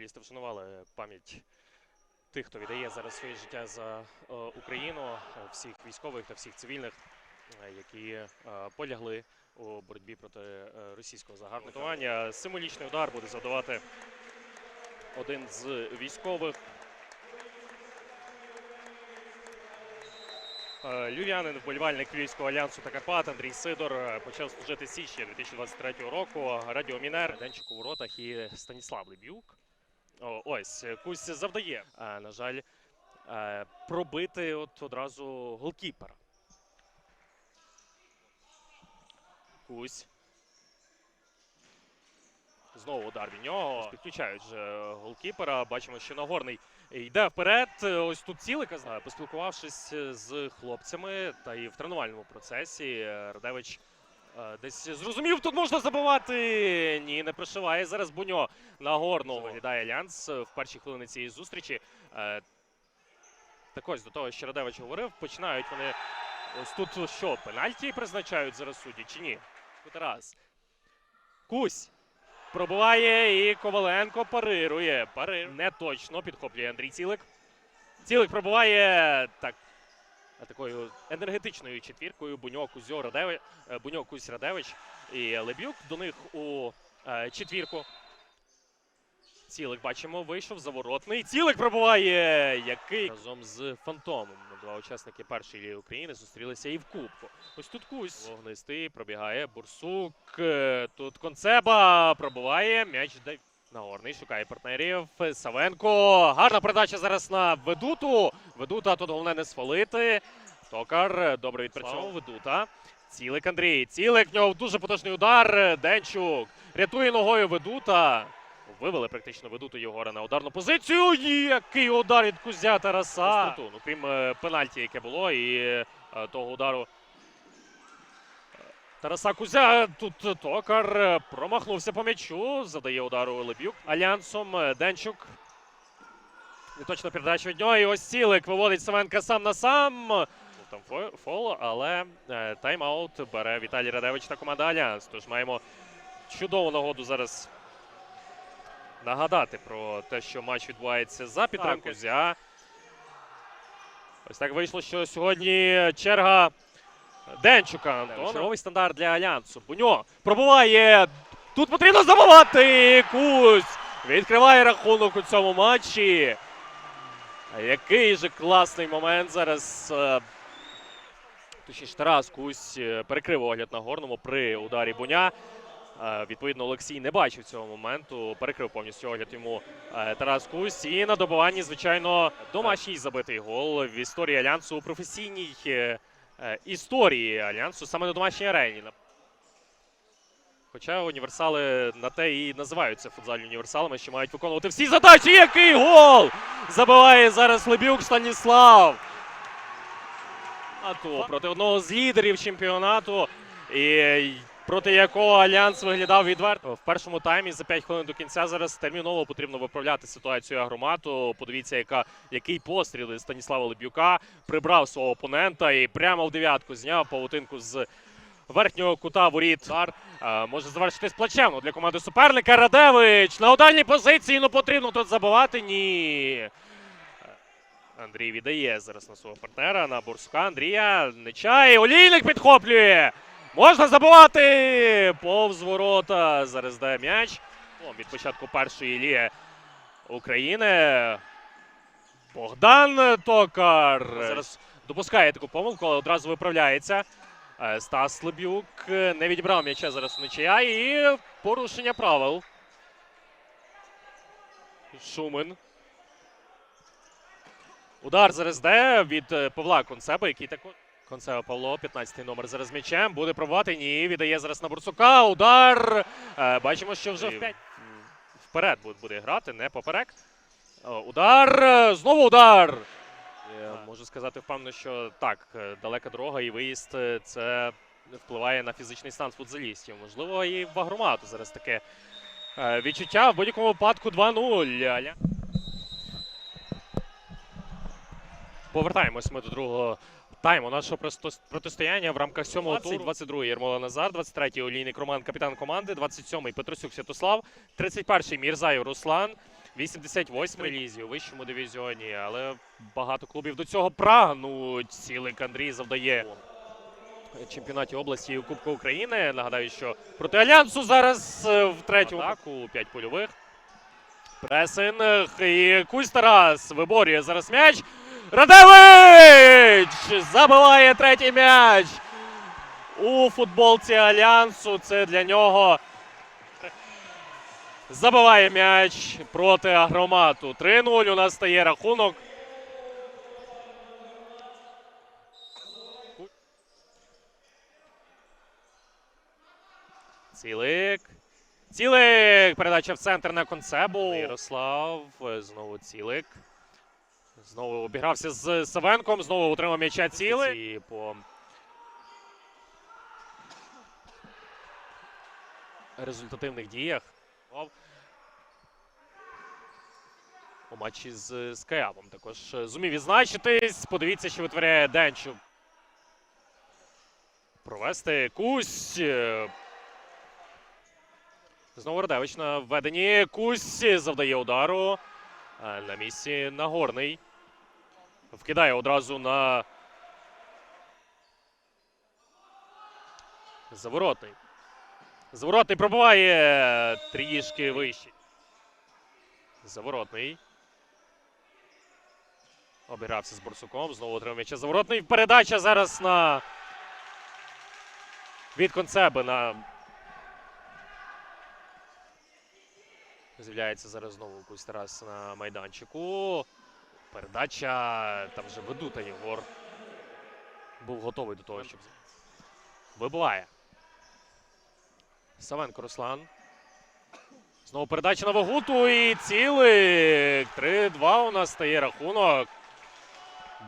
Футболісти вшанували пам'ять тих, хто віддає зараз своє життя за е, Україну, всіх військових та всіх цивільних, е, які е, полягли у боротьбі проти російського загарбникування. Символічний удар буде завдавати один з військових. Львів'янин, вболівальник Львівського альянсу та Карпат Андрій Сидор почав служити січня 2023 року. Радіомінер Денчик у воротах і Станіслав Лебюк. О, ось Кусь завдає. е, На жаль, е, пробити от одразу голкіпера. Кусь. Знову удар від нього. Підключають вже голкіпера. Бачимо, що Нагорний йде вперед. Ось тут цілика. Е, Поспілкувавшись з хлопцями та і в тренувальному процесі, Радевич десь зрозумів, тут можна забивати. Ні, не прошиває. Зараз Буньо Нагорну виглядає Альянс в перші хвилини цієї зустрічі. Е, Так ось до того, що Радевич говорив, починають вони ось тут що, пенальті призначають зараз судді чи ні? Тут раз. Кусь. Пробиває і Коваленко парирує. Парир. Не точно підхоплює Андрій Цілик. Цілик пробиває так. Такою енергетичною четвіркою Буньо Кузьо Радевич, е, Буньо Кузь Радевич і Лебюк до них у е, четвірку. Цілик бачимо, вийшов заворотний. Цілик пробиває, який разом з Фантомом. Два учасники першої України зустрілися і в Кубку. Ось тут Кусь. Вогнистий пробігає. Бурсук. е, Тут Концеба пробиває. М'яч. Нагорний шукає партнерів. Савенко. Гарна передача зараз на Ведуту. Ведута тут головне не свалити. Токар добре відпрацьовував Ведута. Цілик Андрій. Цілик в нього дуже потужний удар. Денчук. Рятує ногою Ведута. Вивели практично ведуту Єгора на ударну позицію. Який удар від Кузя Тараса. Ну, крім е, пенальті, яке було, і е, того удару. Тараса Кузя тут токар е, промахнувся по м'ячу. Задає удару Лебюк. Альянсом е, Денчук. Неточна передача від нього. І ось цілик виводить Савенка сам на сам. Був Там фо- фол, але е, тайм-аут бере Віталій Радевич та команда Альянс. Тож маємо чудову нагоду зараз нагадати про те, що матч відбувається за підтримку. Кузя. Ось так вийшло, що сьогодні черга Денчука. Антона. Черговий стандарт для Альянсу. Буньо пробуває. Тут потрібно забивати. Кусь відкриває рахунок у цьому матчі. Який же класний момент зараз. е, Точніше, Тарас Кусь е, перекрив огляд на горному при ударі Буня. Е, Відповідно, Олексій не бачив цього моменту. Перекрив повністю огляд йому Тарас Кусь. І на добиванні, звичайно, домашній забитий гол в історії Альянсу у професійній історії Альянсу саме на домашній арені. Хоча універсали на те і називаються футзальні універсалами, що мають виконувати всі задачі. Який гол! Забиває зараз Лебюк Станіслав. А то проти одного з лідерів чемпіонату, і проти якого Альянс виглядав відверто. В першому таймі за 5 хвилин до кінця зараз терміново потрібно виправляти ситуацію агромату. Подивіться, яка, який постріл Станіслава Лебюка прибрав свого опонента і прямо в дев'ятку зняв павутинку з верхнього кута воріт. Е, може завершитись плачевно для команди суперника. Радевич на удальній позиції. Ну потрібно тут забивати. Ні. Андрій віддає зараз на свого партнера на Бурсука. Андрія Нечай. Олійник підхоплює. Можна забивати. Повз ворота. Зараз дає м'яч. Від початку першої ліги України. Богдан Токар. Зараз допускає таку помилку, але одразу виправляється. Е, Стас Лебюк не відібрав м'яча зараз у нечия і порушення правил. Шумен. Удар зараз йде від е, Павла Концеба, який також. Концеба Павло, 15-й номер зараз м'ячем. Буде пробувати. Ні, віддає зараз на Бурсука. Удар. Е, Бачимо, що вже в 5. Вперед буде- грати, не поперек. Удар. е, Знову удар. Я можу сказати впевнено, що так, е, далека дорога і виїзд е, це впливає на фізичний стан футзалістів. Можливо, і в агромату зараз таке е, відчуття. В будь-якому випадку 2-0. Повертаємось ми до другого тайму нашого протистояння в рамках сьомого туру. 22-й Єрмола Назар, 23-й Олійник Роман, капітан команди, 27-й Петросюк Святослав, 31-й Мірзаєв Руслан, 88-й лізі у вищому дивізіоні, але багато клубів до цього прагнуть. Цілик Андрій завдає чемпіонаті області і у Кубку України. Нагадаю, що проти Альянсу зараз е, в третьому атаку 5 польових. Пресинг і Тарас виборює зараз м'яч. Радевич забиває третій м'яч у футболці Альянсу. Це для нього забиває м'яч проти агромату. 3-0 у нас стає рахунок. Цілик. Цілик! Передача в центр на концебу. Ярослав. Знову цілик. Знову обігрався з Савенком. Знову отримав м'яча цілик. І по результативних діях. У матчі з, з Каявом також е, зумів відзначитись. Подивіться, що витворяє Денчук. Провести Кусь. Знову Радевич на введенні. Кусь завдає удару. Е, На місці Нагорний. Вкидає одразу на. Заворотний. Заворотний пробиває трішки вище. Заворотний. Обігрався з Борсуком. Знову отримав м'яча. Заворотний. Передача зараз на. Від концеби на З'являється зараз знову Тарас на майданчику. Передача. Там вже ведута Єгор. Був готовий до того, щоб. Вибиває. Савенко Руслан. Знову передача на Вагуту і цілик. 3-2 у нас стає рахунок.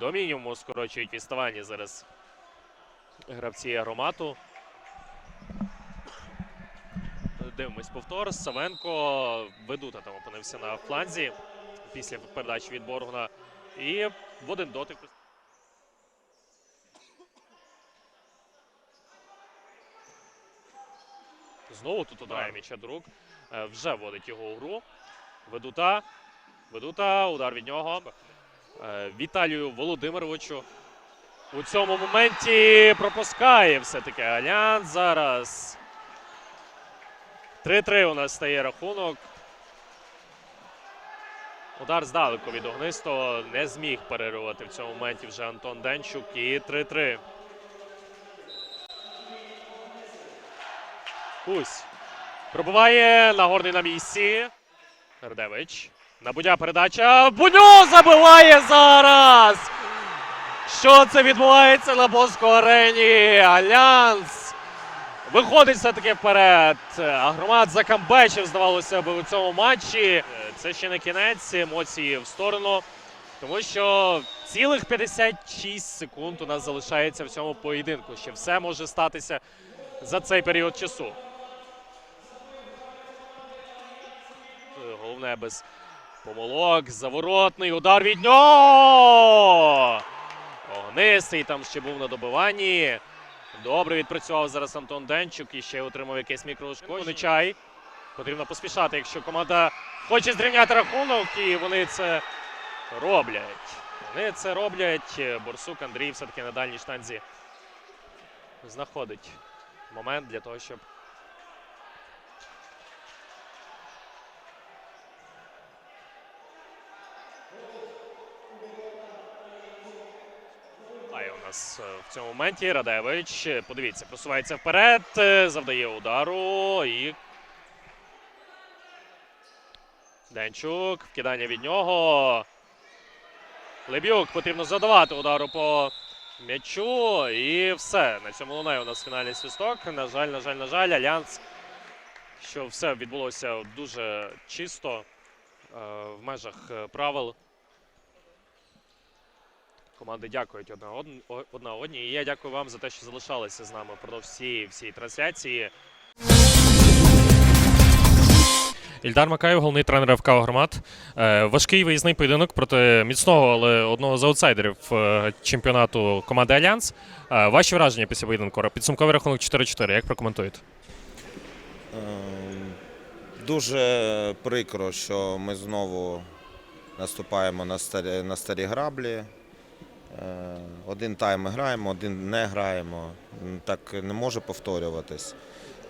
До мінімуму скорочують відставання зараз гравці аромату. Дивимось повтор. Савенко ведута там опинився на фланзі після передачі від Боргуна. І в один дотик. Знову тут ударає м'яча до рук. Е, Вже вводить його у гру. Ведута. Ведута. Удар від нього. Е, Віталію Володимировичу. У цьому моменті пропускає все-таки Альянс зараз. 3-3 у нас стає рахунок. Удар здалеку від Огнистого не зміг перервати в цьому моменті вже Антон Денчук. І 3-3. Кусь. Пробиває Нагорний на місці. Радевич. На Будя передача. Будьо забиває зараз! Що це відбувається на Боско арені? Альянс виходить все-таки вперед. Агромат закамбечив, здавалося б, у цьому матчі. Це ще не кінець, емоції в сторону. Тому що цілих 56 секунд у нас залишається в цьому поєдинку. Ще все може статися за цей період часу. Головне без помилок. Заворотний удар від нього. Огнистий там ще був на добиванні. Добре відпрацював зараз Антон Денчук і ще отримав якесь мікроушкодження. чай. Потрібно поспішати, якщо команда хоче зрівняти рахунок, і вони це роблять. Вони це роблять. Борсук Андрій все-таки на дальній штанзі знаходить момент для того, щоб Нас е, в цьому моменті Радевич. е, Подивіться, просувається вперед, е, завдає удару і. Денчук. Вкидання від нього. Лебюк потрібно задавати удару по м'ячу. І все. На цьому лунає у нас фінальний свисток. На жаль, на жаль, на жаль, Альянс. Що все відбулося дуже чисто в межах правил. Команди дякують одна, од- одна одній. І я дякую вам за те, що залишалися з нами впродовж всієї всієї трансляції. Ільдар Макаєв, головний тренер ФК «Агромат». Е, важкий виїзний поєдинок проти міцного, але одного з аутсайдерів е, чемпіонату команди Альянс. Е, ваші враження після поєдинку? Підсумковий рахунок 4-4. Як прокоментуєте? Ем, Дуже прикро, що ми знову наступаємо на старі, на старі граблі. Е, Один тайм ми граємо, один не граємо. Так не може повторюватись.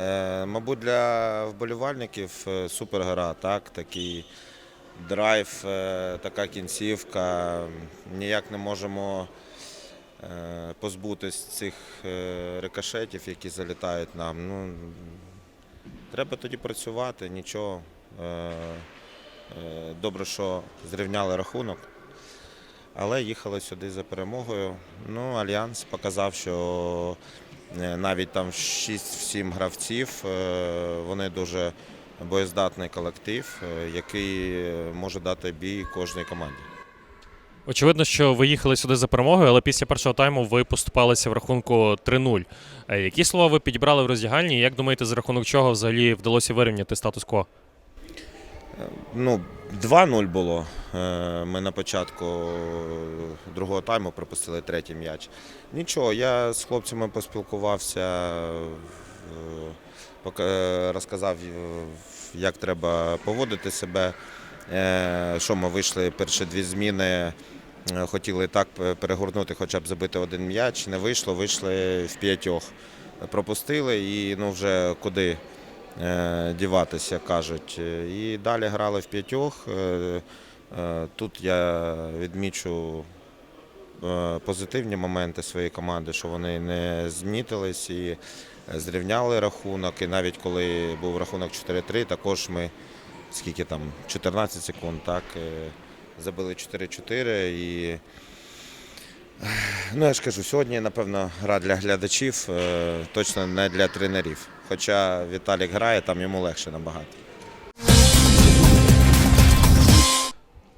Е, Мабуть, для вболівальників е, супергра, так, такий драйв, така кінцівка. Ніяк не можемо позбутись цих рикошетів, які залітають нам. Ну, Треба тоді працювати, нічого. Добре, що зрівняли рахунок. Але їхали сюди за перемогою. Ну, Альянс показав, що е, навіть там 6-7 гравців, е, вони дуже боєздатний колектив, е, який може дати бій кожній команді. Очевидно, що ви їхали сюди за перемогою, але після першого тайму ви поступалися в рахунку 3-0. Е, Які слова ви підібрали в роздягальні? Як думаєте, за рахунок чого взагалі вдалося вирівняти статус-кво? Ну, 2-0 було. Е, Ми на початку другого тайму пропустили третій м'яч. Нічого, я з хлопцями поспілкувався, е, розказав, е, як треба поводити себе. Що ми вийшли перші дві зміни. Хотіли так перегорнути, хоча б забити один м'яч. Не вийшло, вийшли в п'ятьох. Пропустили і ну вже куди діватися, як кажуть. Е, І далі грали в п'ятьох. Е, е, Тут я відмічу е, позитивні моменти своєї команди, що вони не знітились і зрівняли рахунок. І навіть коли був рахунок 4-3, також ми скільки там 14 секунд, так е, забили 4-4 і. Ну, я ж кажу, сьогодні, напевно, гра для глядачів, е, точно не для тренерів. Хоча Віталік грає, там йому легше набагато.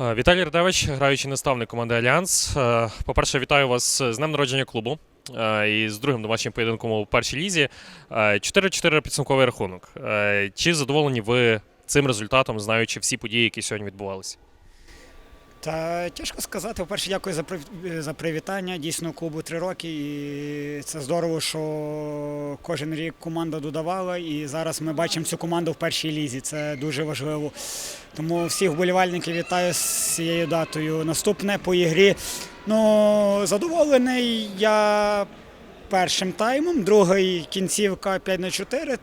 Е, Віталій Радевич, граючий наставник команди Альянс. Е, По-перше, вітаю вас з днем народження клубу е, і з другим домашнім поєдинком у першій лізі. Е, 4-4 підсумковий рахунок. Чи задоволені ви цим результатом, знаючи всі події, які сьогодні відбувалися? Та тяжко сказати. По-перше, дякую за за привітання. Дійсно, клубу три роки, і це здорово, що кожен рік команда додавала. І зараз ми бачимо цю команду в першій лізі. Це дуже важливо. Тому всіх вболівальників вітаю з цією датою. Наступне по ігрі. Ну, задоволений я першим таймом, другий кінцівка 5 на 4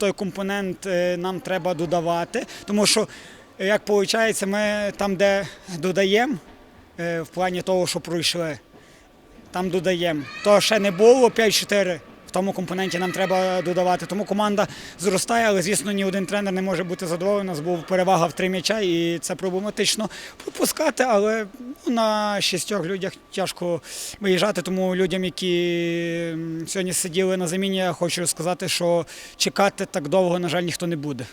той компонент е, нам треба додавати, тому що, як виходить, ми там, де додаємо, е, в плані того, що пройшли, там додаємо. То ще не було 5-4. В тому компоненті нам треба додавати. Тому команда зростає, але звісно, ні один тренер не може бути задоволений. У нас був перевага в три м'яча, і це проблематично пропускати. Але ну, на шістьох людях тяжко виїжджати. Тому людям, які сьогодні сиділи на заміні, я хочу сказати, що чекати так довго, на жаль, ніхто не буде.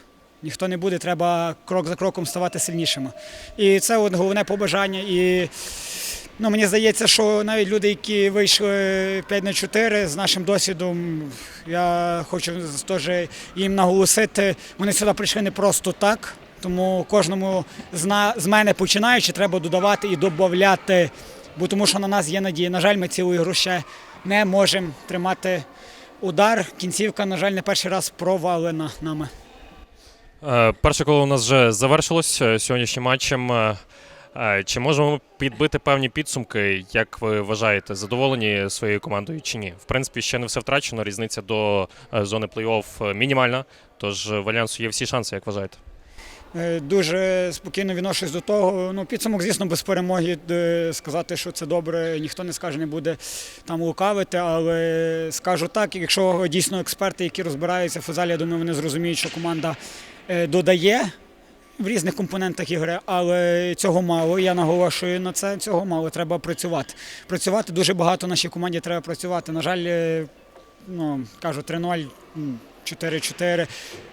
Ніхто не буде, треба крок за кроком ставати сильнішими. І це от головне побажання. І Ну, мені здається, що навіть люди, які вийшли 5 на 4 з нашим досвідом, я хочу теж їм наголосити, вони сюди прийшли не просто так. Тому кожному з, мене починаючи, треба додавати і додати, бо тому що на нас є надія. На жаль, ми цілу ігру ще не можемо тримати удар. Кінцівка, на жаль, не перший раз провалена нами. Е, Перше коло у нас вже завершилось е, сьогоднішнім матчем. Е, Чи можемо підбити певні підсумки, як ви вважаєте, задоволені своєю командою чи ні? В принципі, ще не все втрачено. Різниця до зони плей-офф мінімальна. Тож в Альянсу є всі шанси, як вважаєте? Е, Дуже спокійно відношусь до того. Ну, підсумок, звісно, без перемоги е, сказати, що це добре, ніхто не скаже, не буде там лукавити. Але скажу так, якщо дійсно експерти, які розбираються в футзалі, я думаю, вони зрозуміють, що команда е, додає. В різних компонентах ігри, але цього мало. Я наголошую на це. Цього мало. Треба працювати. Працювати дуже багато нашій команді треба працювати. На жаль, ну кажу, 3-0, м, 4-4,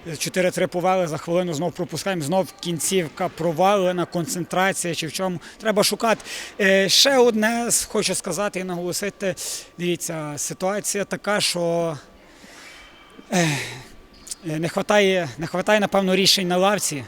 4-3 повели, за хвилину знов пропускаємо, знов кінцівка провалена, концентрація чи в чому. Треба шукати. Е, Ще одне хочу сказати і наголосити. Дивіться, ситуація така, що е, не вистачає, не хватає, напевно, рішень на лавці.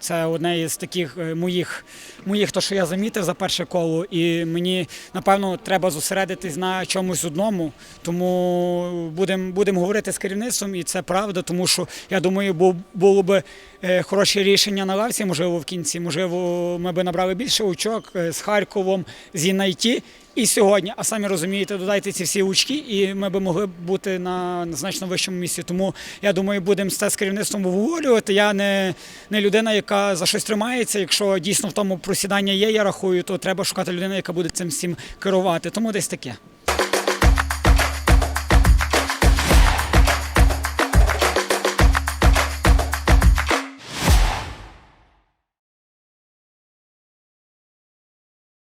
Це одне із таких е, моїх, моїх, то що я замітив за перше коло. І мені напевно треба зосередитись на чомусь одному. Тому будемо будем говорити з керівництвом, і це правда, тому що я думаю, бу- було б е, хороше рішення на лавці, можливо, в кінці. Можливо, ми б набрали більше очок е, з Харковом, з Інайті. І сьогодні, а самі розумієте, додайте ці всі очки, і ми би могли бути на значно вищому місці. Тому я думаю, будемо це з керівництвом обговорювати. Я не, не людина, яка за щось тримається. Якщо дійсно в тому просідання є, я рахую, то треба шукати людину, яка буде цим всім керувати. Тому десь таке.